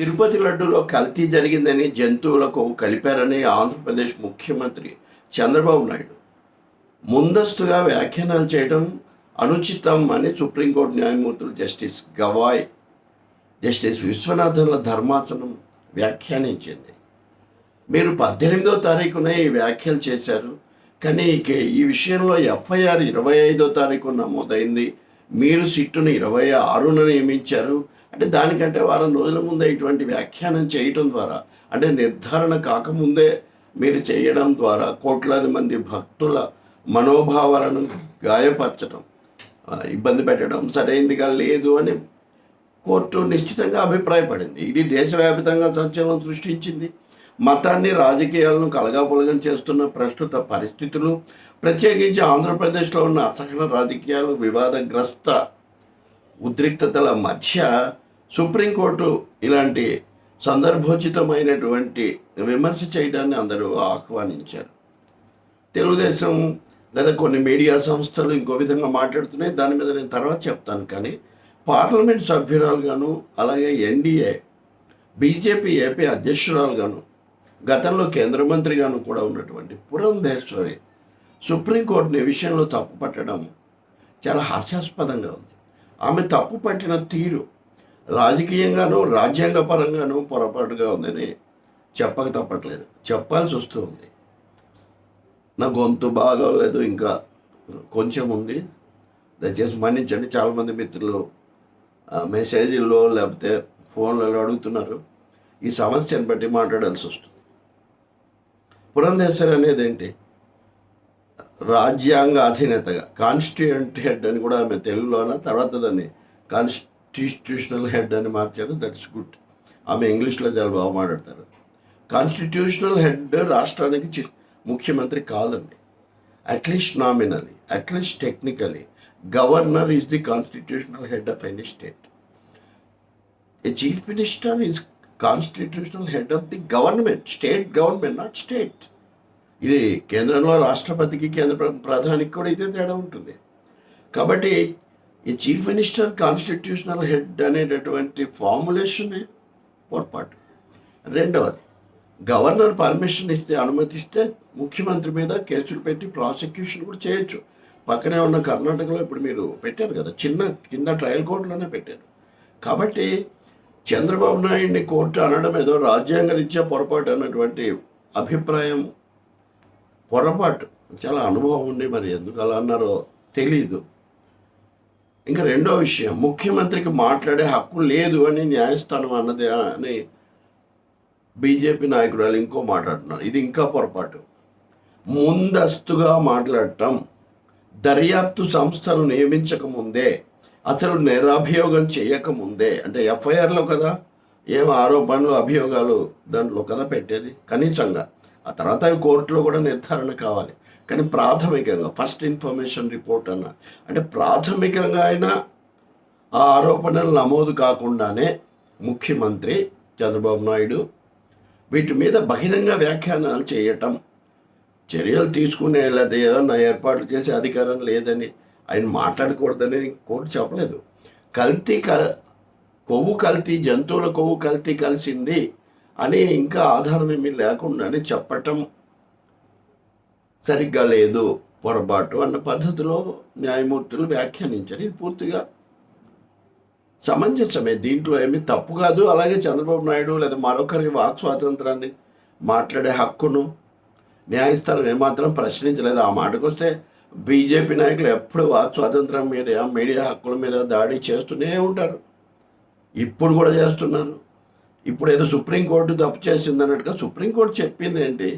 తిరుపతి లడ్డూలో కల్తీ జరిగిందని జంతువులకు కలిపారని ఆంధ్రప్రదేశ్ ముఖ్యమంత్రి చంద్రబాబు నాయుడు. ముందస్తుగా వ్యాఖ్యానాలు చేయడం అనుచితం అని సుప్రీంకోర్టు న్యాయమూర్తులు జస్టిస్ గవాయ్ జస్టిస్ విశ్వనాథన్ల ధర్మాసనం వ్యాఖ్యానించింది. మీరు పద్దెనిమిదో తారీఖున ఈ వ్యాఖ్యలు చేశారు కానీ ఇక ఈ విషయంలో ఎఫ్ఐఆర్ ఇరవై ఐదో తారీఖు నమోదైంది. మీరు సిట్టును ఇరవై ఆరున నియమించారు అంటే దానికంటే వారం రోజుల ముందే ఇటువంటి వ్యాఖ్యానం చేయటం ద్వారా అంటే నిర్ధారణ కాకముందే మీరు చేయడం ద్వారా కోట్లాది మంది భక్తుల మనోభావాలను గాయపరచడం ఇబ్బంది పెట్టడం సరైనదిగా లేదు అని కోర్టు నిశ్చితంగా అభిప్రాయపడింది. ఇది దేశవ్యాప్తంగా సంచలనం సృష్టించింది. మతాన్ని రాజకీయాలను కలగాపులగం చేస్తున్న ప్రస్తుత పరిస్థితులు ప్రత్యేకించి ఆంధ్రప్రదేశ్లో ఉన్న అసహన రాజకీయాలు వివాదగ్రస్త ఉద్రిక్తతల మధ్య సుప్రీంకోర్టు ఇలాంటి సందర్భోచితమైనటువంటి విమర్శ చేయడాన్ని అందరూ ఆహ్వానించారు. తెలుగుదేశం లేదా కొన్ని మీడియా సంస్థలు ఇంకో విధంగా మాట్లాడుతున్నాయి. దాని మీద నేను తర్వాత చెప్తాను. కానీ పార్లమెంట్ సభ్యురాలుగాను అలాగే ఎన్డీఏ బీజేపీ ఏపీ అధ్యక్షురాలుగాను గతంలో కేంద్ర మంత్రిగాను కూడా ఉన్నటువంటి పురంధేశ్వరి సుప్రీంకోర్టుని ఈ విషయంలో తప్పు పట్టడం చాలా హాస్యాస్పదంగా ఉంది. ఆమె తప్పు పట్టిన తీరు రాజకీయంగానూ రాజ్యాంగపరంగానూ పొరపాటుగా ఉందని చెప్పక తప్పట్లేదు. చెప్పాల్సి వస్తుంది. నా గొంతు బాగోలేదు ఇంకా కొంచెం ఉంది. దయచేసి మన్నించండి. చాలామంది మిత్రులు ఆ, మెసేజ్ల్లో లేకపోతే ఫోన్లలో అడుగుతున్నారు. ఈ సమస్యను బట్టి మాట్లాడాల్సి వస్తుంది. పురంధేశ్వరి అనేది ఏంటి? రాజ్యాంగ అధినేతగా కాన్స్టిట్యూంట్ హెడ్ అని కూడా ఆమె తెలుగులోన? తర్వాత దాన్ని కాన్స్టిట్యూషనల్ హెడ్ అని మార్చారు. దట్స్ గుడ్ ఆమె ఇంగ్లీష్లో చాలా బాగా మాట్లాడతారు. కాన్స్టిట్యూషనల్ హెడ్ రాష్ట్రానికి ముఖ్యమంత్రి కాదండి. At least nominally at least technically governor is the constitutional head of any state a chief minister is constitutional head of the government state government not state ఇది కేంద్రంలో రాష్ట్రపతికి కేంద్ర ప్రధానికి కూడా ఇదే తేడా ఉంటుంది. కాబట్టి ఈ చీఫ్ మినిస్టర్ కాన్స్టిట్యూషనల్ హెడ్ అనేటటువంటి ఫార్ములేషనే పొరపాటు. రెండవది గవర్నర్ పర్మిషన్ ఇస్తే అనుమతిస్తే ముఖ్యమంత్రి మీద కేసులు పెట్టి ప్రాసిక్యూషన్ కూడా చేయొచ్చు. పక్కనే ఉన్న కర్ణాటకలో ఇప్పుడు మీరు పెట్టారు కదా చిన్న కింద ట్రయల్ కోర్టులోనే పెట్టారు. కాబట్టి చంద్రబాబు నాయుడిని కోర్టు అనడం ఏదో రాజ్యాంగ రీత్యా పొరపాటు అన్నటువంటి అభిప్రాయం పొరపాటు. చాలా అనుభవం ఉండి మరి ఎందుకు అలా అన్నారో తెలీదు. ఇంకా రెండో విషయం ముఖ్యమంత్రికి మాట్లాడే హక్కు లేదు అని న్యాయస్థానం అన్నది అని బీజేపీ నాయకురాలు ఇంకో మాట్లాడుతున్నారు ఇది ఇంకా పొరపాటు. ముందస్తుగా మాట్లాడటం దర్యాప్తు సంస్థను నియమించక ముందే అసలు నిరాభియోగం చేయకముందే అంటే ఎఫ్ఐఆర్లో కదా ఏం ఆరోపణలు అభియోగాలు దాంట్లో కదా పెట్టేది? కనీసంగా. ఆ తర్వాత అవి కోర్టులో కూడా నిర్ధారణ కావాలి. కానీ ప్రాథమికంగా ఫస్ట్ ఇన్ఫర్మేషన్ రిపోర్ట్ అన్న. అంటే ప్రాథమికంగా అయినా ఆ ఆరోపణలు నమోదు కాకుండానే ముఖ్యమంత్రి చంద్రబాబు నాయుడు వీటి మీద బహిరంగ వ్యాఖ్యానాలు చేయటం చర్యలు తీసుకునే లేదా ఏర్పాట్లు చేసే అధికారం లేదని ఆయన మాట్లాడకూడదని కోర్టు చెప్పలేదు. కల్తీ క కొవ్వు కల్తీ జంతువుల కొవ్వు కల్తీ కలిసింది అని ఇంకా ఆధారం ఏమీ లేకుండానే చెప్పటం సరిగ్గా లేదు పొరపాటు అన్న పద్ధతిలో న్యాయమూర్తులు వ్యాఖ్యానించారు. ఇది పూర్తిగా సమంజసమే. దీంట్లో ఏమీ తప్పు కాదు. అలాగే చంద్రబాబు నాయుడు లేదా మరొకరికి వాక్ స్వాతంత్రాన్ని మాట్లాడే హక్కును న్యాయస్థానం ఏమాత్రం ప్రశ్నించలేదు. ఆ మాటకు వస్తే బీజేపీ నాయకులు ఎప్పుడు వాక్ స్వాతంత్రం మీద మీడియా హక్కుల మీద దాడి చేస్తూనే ఉంటారు. ఇప్పుడు కూడా చేస్తున్నారు. ఇప్పుడు ఏదో సుప్రీంకోర్టు తప్పు చేసింది అన్నట్టుగా సుప్రీంకోర్టు చెప్పింది ఏంటి?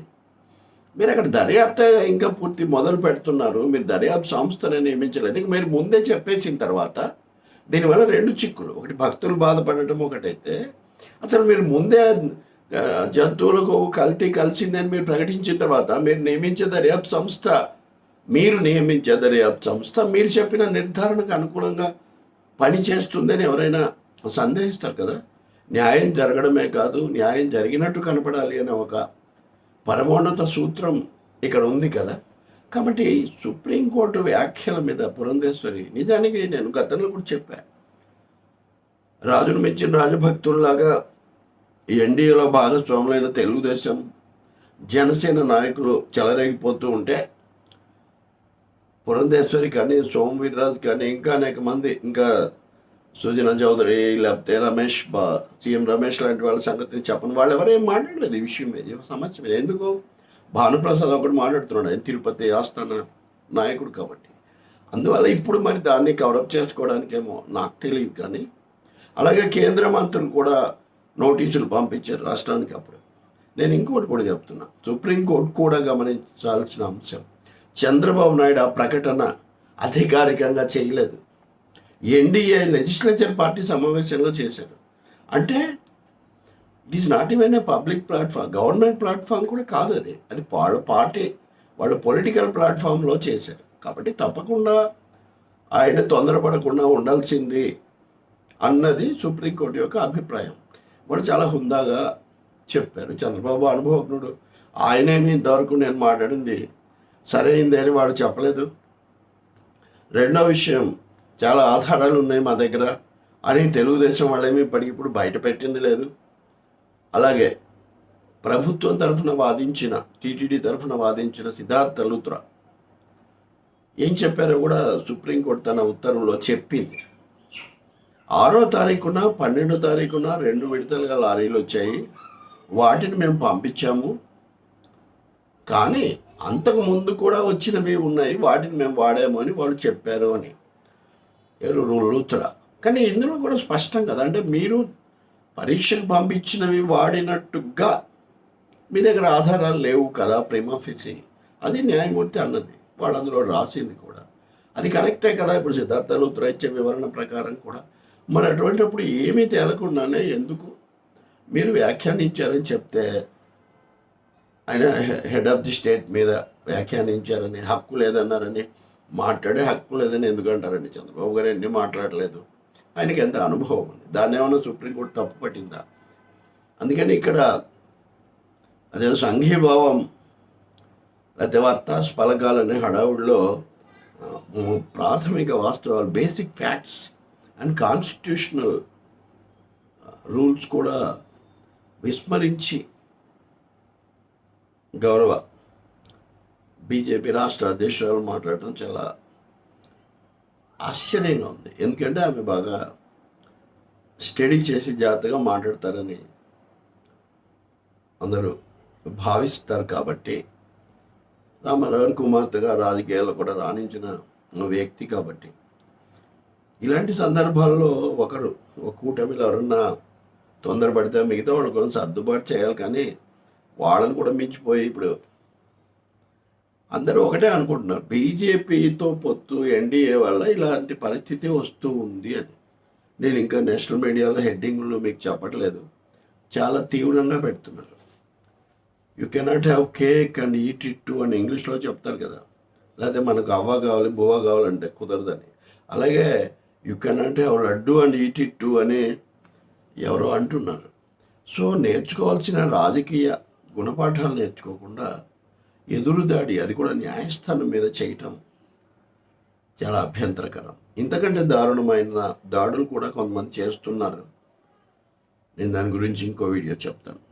మీరు అక్కడ దర్యాప్తు ఇంకా పూర్తి మొదలు పెడుతున్నారు. మీరు దర్యాప్తు సంస్థను నియమించలేదు. ఇంక మీరు ముందే చెప్పేసిన తర్వాత దీనివల్ల రెండు చిక్కులు. ఒకటి భక్తులు బాధపడటం ఒకటైతే అసలు మీరు ముందే జంతువులకు కల్తీ కలిసిందని మీరు ప్రకటించిన తర్వాత మీరు నియమించే దర్యాప్తు సంస్థ మీరు నియమించే దర్యాప్తు సంస్థ మీరు చెప్పిన నిర్ధారణకు అనుకూలంగా పని చేస్తుందని ఎవరైనా సందేహిస్తారు కదా? న్యాయం జరగడమే కాదు న్యాయం జరిగినట్టు కనపడాలి అనే ఒక పరమోన్నత సూత్రం ఇక్కడ ఉంది కదా. కాబట్టి సుప్రీంకోర్టు వ్యాఖ్యల మీద పురంధేశ్వరి నిజానికి నేను గతంలో కూడా చెప్పా. రాజును మెచ్చిన రాజభక్తుల్లాగా ఈ ఎన్డీఏలో భాగస్వాములైన తెలుగుదేశం జనసేన నాయకులు చెలరేగిపోతూ ఉంటే పురంధేశ్వరి కానీ సోమవీర్రాజు కానీ ఇంకా అనేక మంది ఇంకా సుజనా చౌదరి లేకపోతే రమేష్ బా సీఎం రమేష్ లాంటి వాళ్ళ సంగతిని చెప్పని. వాళ్ళు ఎవరేం మాట్లాడలేదు ఈ విషయం మీద సమస్య ఎందుకు? భానుప్రసాద్ ఒకటి మాట్లాడుతున్నాడు. ఆయన తిరుపతి ఆస్థాన నాయకుడు కాబట్టి. అందువల్ల ఇప్పుడు మరి దాన్ని కవరప్ చేసుకోవడానికేమో నాకు తెలియదు కానీ అలాగే కేంద్ర మంత్రులు కూడా నోటీసులు పంపించారు రాష్ట్రానికి అప్పుడు. నేను ఇంకోటి కూడా చెప్తున్నా. సుప్రీంకోర్టు కూడా గమనించాల్సిన అంశం. చంద్రబాబు నాయుడు ఆ ప్రకటన అధికారికంగా చేయలేదు. ఎన్డీఏ లెజిస్లేచర్ పార్టీ సమావేశంలో చేశారు. అంటే it is not even a public platform government platform కూడా కాదు అది. అది పార్టీ వాళ్ళు పొలిటికల్ ప్లాట్ఫామ్లో చేశారు. కాబట్టి తప్పకుండా ఆయన తొందరపడకుండా ఉండాల్సింది అన్నది సుప్రీంకోర్టు యొక్క అభిప్రాయం. వాళ్ళు చాలా హుందాగా చెప్పారు. చంద్రబాబు అనుభవజ్ఞుడు. ఆయనేమి ఇంతవరకు నేను మాట్లాడింది సరైంది అని వాడు చెప్పలేదు. రెండో విషయం చాలా ఆధారాలు ఉన్నాయి మా దగ్గర. అని తెలుగుదేశం వాళ్ళేమి ఇప్పటికి ఇప్పుడు బయట పెట్టింది లేదు. అలాగే ప్రభుత్వం తరఫున వాదించిన టీటీడీ తరఫున వాదించిన సిద్ధార్థ లూత్రా ఏం చెప్పారో కూడా సుప్రీంకోర్టు తన ఉత్తర్వులో చెప్పింది. ఆరో తారీఖున పన్నెండో తారీఖున రెండు విడతలుగా లారీలు వచ్చాయి. వాటిని మేము పంపించాము. కానీ అంతకు ముందు కూడా వచ్చినవి ఉన్నాయి. వాటిని మేము వాడాము అని వాళ్ళు చెప్పారు అని. ఎవరు కానీ ఇందులో కూడా స్పష్టం కదా అంటే మీరు పరీక్షకు పంపించినవి వాడినట్టుగా మీ దగ్గర ఆధారాలు లేవు కదా ప్రేమాఫీసి అది న్యాయమూర్తి అన్నది వాళ్ళు అందులో రాసింది కూడా. అది కరెక్టే కదా ఇప్పుడు సిద్ధార్థ లూత్ర ఇచ్చే వివరణ ప్రకారం కూడా. మరి అటువంటిప్పుడు ఏమీ తేలకుండానే ఎందుకు మీరు వ్యాఖ్యానించారని చెప్తే ఆయన హెడ్ ఆఫ్ ది స్టేట్ మీద వ్యాఖ్యానించారని హక్కు లేదన్నారని మాట్లాడే హక్కు లేదని ఎందుకంటారండి? చంద్రబాబు గారు ఎన్ని మాట్లాడలేదు. ఆయనకి ఎంత అనుభవం ఉంది? దాన్ని ఏమైనా సుప్రీంకోర్టు తప్పు పట్టిందా? అందుకని ఇక్కడ అదే సంఘీభావం లేకపోతే వత్తాస్ పలకాలనే హడావుడిలో ప్రాథమిక వాస్తవాలు basic facts and constitutional rules కూడా విస్మరించి గౌరవ బీజేపీ రాష్ట్ర అధ్యక్షురాలు మాట్లాడటం చాలా ఆశ్చర్యంగా ఉంది. ఎందుకంటే ఆమె బాగా స్టడీ చేసి జాగ్రత్తగా మాట్లాడతారని అందరూ భావిస్తారు కాబట్టి రామారావు కుమార్తెగా రాజకీయాల్లో కూడా రాణించిన వ్యక్తి కాబట్టి ఇలాంటి సందర్భాల్లో ఒకరు ఒక కూటమిలో ఎవరన్నా తొందరపడితే మిగతా వాళ్ళు కొంచెం సర్దుబాటు చేయాలి కానీ వాళ్ళని కూడా మించిపోయి ఇప్పుడు అందరూ ఒకటే అనుకుంటున్నారు. బీజేపీతో పొత్తు ఎన్డీఏ వల్ల ఇలాంటి పరిస్థితి వస్తూ ఉంది అని. నేను ఇంకా నేషనల్ మీడియాలో హెడ్డింగ్లు మీకు చెప్పట్లేదు. చాలా తీవ్రంగా పెడుతున్నారు. You cannot have cake and eat it too అని ఇంగ్లీష్లో చెప్తారు కదా. లేకపోతే మనకు అవ్వ కావాలి బువ్వ కావాలంటే కుదరదని. అలాగే you cannot have laddu and eat it too అని ఎవరో అంటున్నారు. సో నేర్చుకోవాల్సిన రాజకీయ గుణపాఠాలు నేర్చుకోకుండా ఎదురుదాడి అది కూడా న్యాయస్థానం మీద చేయటం చాలా అభ్యంతరకరం. ఇంతకంటే దారుణమైన దాడులు కూడా కొంతమంది చేస్తున్నారు. నేను దాని గురించి ఇంకో వీడియో చెప్తాను.